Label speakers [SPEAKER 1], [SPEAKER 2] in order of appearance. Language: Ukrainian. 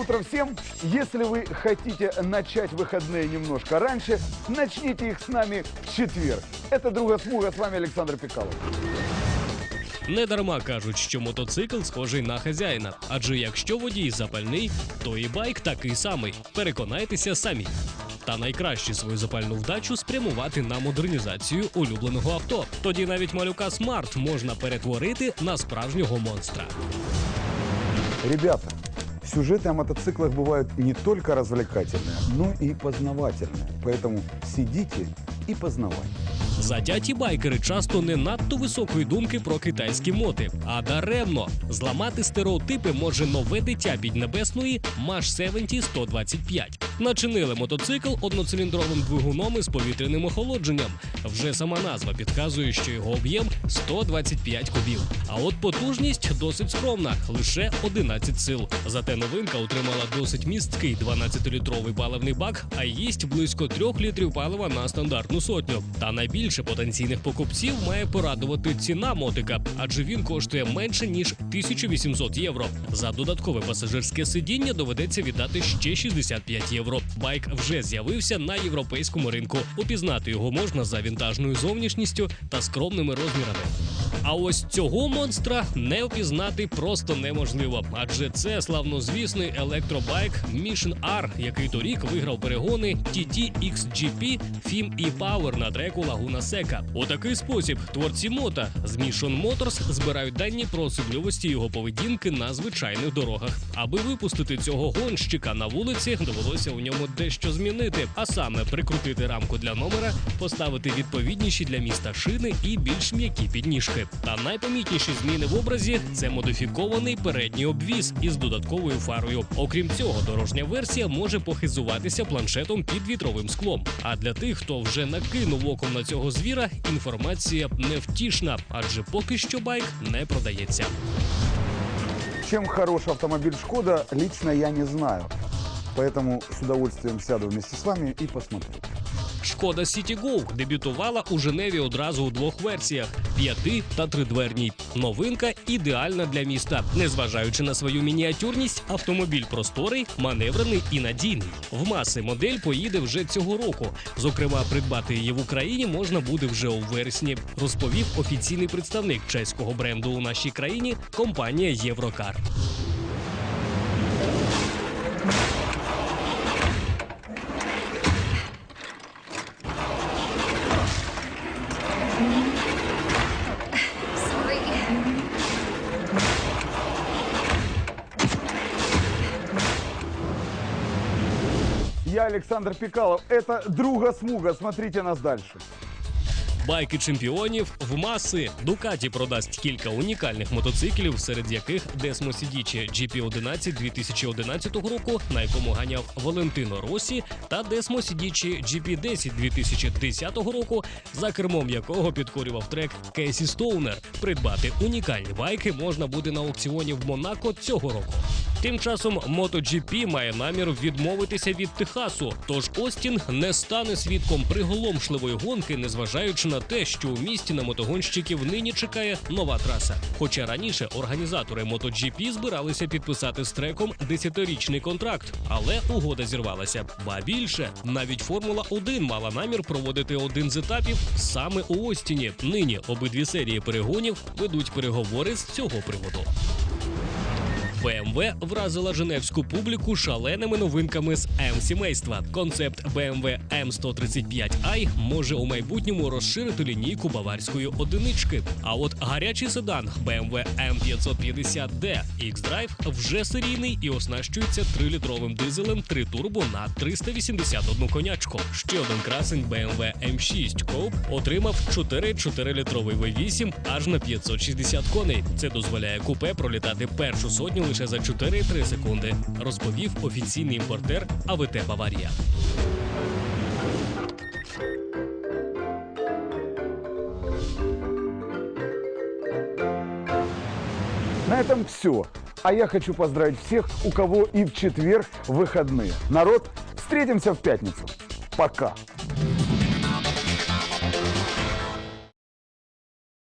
[SPEAKER 1] утро всем! Если вы хотите начать выходные немножко раньше, начните их с нами в четверг. Это «Друга Смуга», с вами Александр Пикалов.
[SPEAKER 2] Не кажуть, що мотоцикл схожий на хазяїна. Адже якщо водій запальний, то і байк такий самий. Переконайтеся самі. Та найкраще свою запальну вдачу спрямувати на модернізацію улюбленого авто. Тоді навіть малюка смарт можна перетворити на справжнього монстра.
[SPEAKER 1] Ребята, сюжеты о мотоциклах бывают не только развлекательные, но и познавательные. Поэтому сидите и познавайте.
[SPEAKER 2] Затяті байкери часто не надто високої думки про китайські моти, а даремно зламати стереотипи може нове дитя піднебесної Маш 70 125. Начинили мотоцикл одноциліндровим двигуном із повітряним охолодженням. Вже сама назва підказує, що його об'єм 125 кубів. А от потужність досить скромна лише 11 сил. Зате новинка отримала досить місткий 12-літровий паливний бак, а їсть близько 3 літрів палива на стандартну сотню. Та найбільше потенційних покупців має порадувати ціна мотика, адже він коштує менше ніж 1800 євро. За додаткове пасажирське сидіння доведеться віддати ще 65 євро. Байк вже з'явився на європейському ринку. Упізнати його можна за вінтажною зовнішністю та скромними розмірами. А ось цього монстра не впізнати просто неможливо, адже це славнозвісний електробайк Mission R, який торік виграв перегони TT XGP FIM і Power на треку Лагуна Сека. У такий спосіб творці мота з Mission Motors збирають дані про особливості його поведінки на звичайних дорогах. Аби випустити цього гонщика на вулиці, довелося у ньому дещо змінити, а саме прикрутити рамку для номера, поставити відповідніші для міста шини і більш м'які підніжки. Та найпомітніші зміни в образі це модифікований передній обвіз із додатковою фарою. Окрім цього, дорожня версія може похизуватися планшетом під вітровим склом. А для тих, хто вже накинув оком на цього звіра, інформація невтішна, адже поки що байк не продається.
[SPEAKER 1] Чем хорош автомобиль «Шкода», лично я не знаю. Поэтому с удовольствием сяду вместе с вами и посмотрю.
[SPEAKER 2] Шкода City Go дебютувала у Женеві одразу у двох версіях: п'яти та тридверній. Новинка ідеальна для міста. Незважаючи на свою мініатюрність, автомобіль просторий, маневрений і надійний. В маси модель поїде вже цього року. Зокрема, придбати її в Україні можна буде вже у вересні, розповів офіційний представник чеського бренду у нашій країні компанія Єврокар.
[SPEAKER 1] Я Александр Пикалов. Это «Друга Смуга». Смотрите нас дальше.
[SPEAKER 2] Байки чемпіонів в маси. Дукаті продасть кілька унікальних мотоциклів, серед яких Desmo Сідічі GP11 2011 року, на якому ганяв Валентино Росі, та Desmo Сідічі GP10 2010 року, за кермом якого підкорював трек Кейсі Стоунер. Придбати унікальні байки можна буде на аукціоні в Монако цього року. Тим часом MotoGP має намір відмовитися від Техасу, тож Остін не стане свідком приголомшливої гонки, незважаючи на те, що у місті на мотогонщиків нині чекає нова траса. Хоча раніше організатори MotoGP збиралися підписати з треком 10-річний контракт, але угода зірвалася. Ба більше навіть Формула 1 мала намір проводити один з етапів саме у Остіні. Нині обидві серії перегонів ведуть переговори з цього приводу. BMW вразила женевську публіку шаленими новинками з М-сімейства. Концепт BMW M135i може у майбутньому розширити лінійку баварської одинички. А от гарячий седан BMW M550D X-Drive вже серійний і оснащується 3-літровим дизелем 3 турбо на 381 конячку. Ще один красень BMW M6 Coupe отримав 4 4-літровий V8 аж на 560 коней. Це дозволяє купе пролітати першу сотню лише за 4-3 секунди, розповів офіційний імпортер АВТ Баварія.
[SPEAKER 1] На этом все. А я хочу поздравить всех, у кого и в четверг выходные. Народ, встретимся в пятницу. Пока.